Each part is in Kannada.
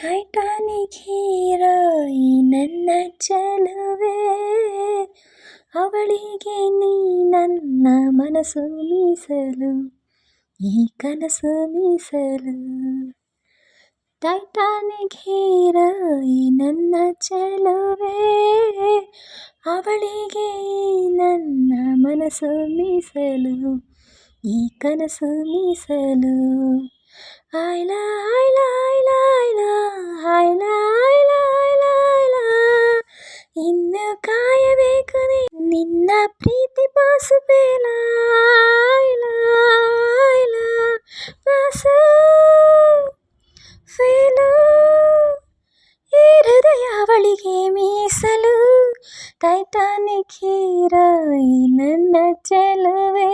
ಟೈಟಾನಿಕ್ ಹೀರೋಯಿ ನನ್ನ ಚಲುವೆ ಅವಳಿಗೆ ನೀ ನನ್ನ ಮನಸ್ಸು ಮೀಸಲು, ಈ ಕನಸು ಮೀಸಲು. ಟೈಟಾನಿಕ್ ಹೀರೋಯಿ ನನ್ನ ಚಲುವೆ ಅವಳಿಗೆ ನನ್ನ ಮನಸ್ಸು ಮೀಸಲು, ಈ ಕನಸು ಮೀಸಲು. ಐ ಆಯ್ಲ ಇನ್ನು ಕಾಯಬೇಕು ನಿನ್ನ ಪ್ರೀತಿ ಪಾಸು ಬೇಲ, ಆಯ್ಲ ಆಯ್ಲ. Pass fail. ಈ ಹೃದಯ ಅವಳಿಗೆ ಮೀಸಲು, ಟೈಟಾನಿಕ್ ಹೀರೋಯಿ ನನ್ನ ಚೆಲುವೆ.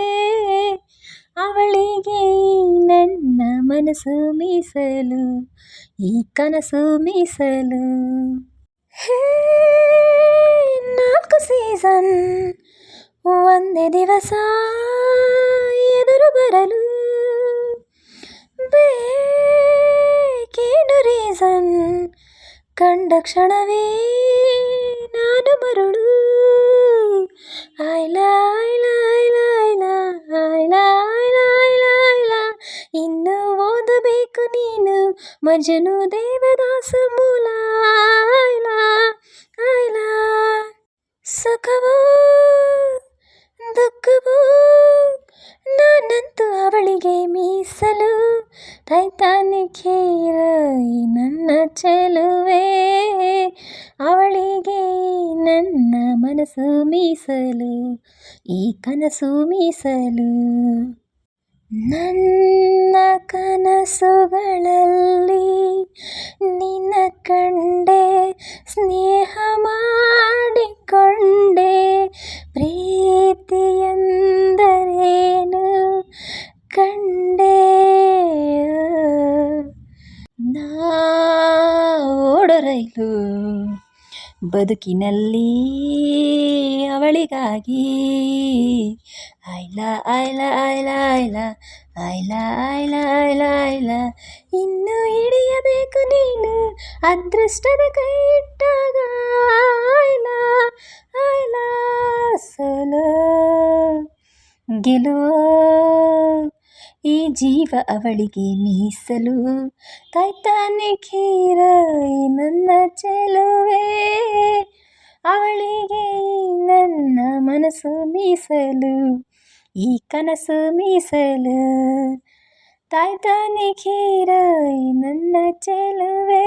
ಅವಳಿಗೆ ನನ್ನ ಮನಸ್ಸು ಮೀಸಲು, ಈ ಕನಸು ಮೀಸಲು. ಒಂದೇ ದಿವಸ ಎದುರು ಬರಲು ಬೇಕೇನು ರೀಸನ್ ಕಂಡ ಕ್ಷಣವೇ ನಾನು ಮರುಳು ಆಯ್ಲ ಆಯ್ಲ ಆಯ್ಲ ಆಯ್ಲ ಆಯ್ಲ ಆಯ್ಲ ಆಯ್ಲ ಆಯ್ಲ ಇನ್ನು ಓದಬೇಕು ನೀನು ಮಜನು ದೇವದಾಸ ಟೈಟಾನಿಕ್ ಹೀರೋಯಿ ನನ್ನ ಚೆಲುವೆ. ಅವಳಿಗೆ ನನ್ನ ಮನಸ್ಸು ಮೀಸಲು ಈ ಕನಸು ಮೀಸಲು. ನನ್ನ ಕನಸುಗಳಲ್ಲಿ ರೈಲು ಬದುಕಿನಲ್ಲಿ ಅವಳಿಗಾಗಿ. ಆಯ್ಲ ಆಯ್ಲ ಆಯ್ಲ ಆಯ್ಲ. ಆಯ್ಲ ಆಯ್ಲ ಆಯ್ಲ ಆಯ್ಲ. ಇನ್ನು ಹಿಡಿಯಬೇಕು ನೀನು. ಅದೃಷ್ಟದ ಕೈ ಇಟ್ಟಾಗ ಗೆಲುವೋ ಈ ಜೀವ ಅವಳಿಗೆ ಮೀಸಲು ಟೈಟಾನಿಕ್ ಹೀರೋ ಈ ನನ್ನ ಚೆಲುವೆ ಅವಳಿಗೆ ಈ ನನ್ನ ಮನಸ್ಸು ಮೀಸಲು ಈ ಕನಸು ಮೀಸಲು ಟೈಟಾನಿಕ್ ಹೀರೋ ಈ ನನ್ನ ಚೆಲುವೆ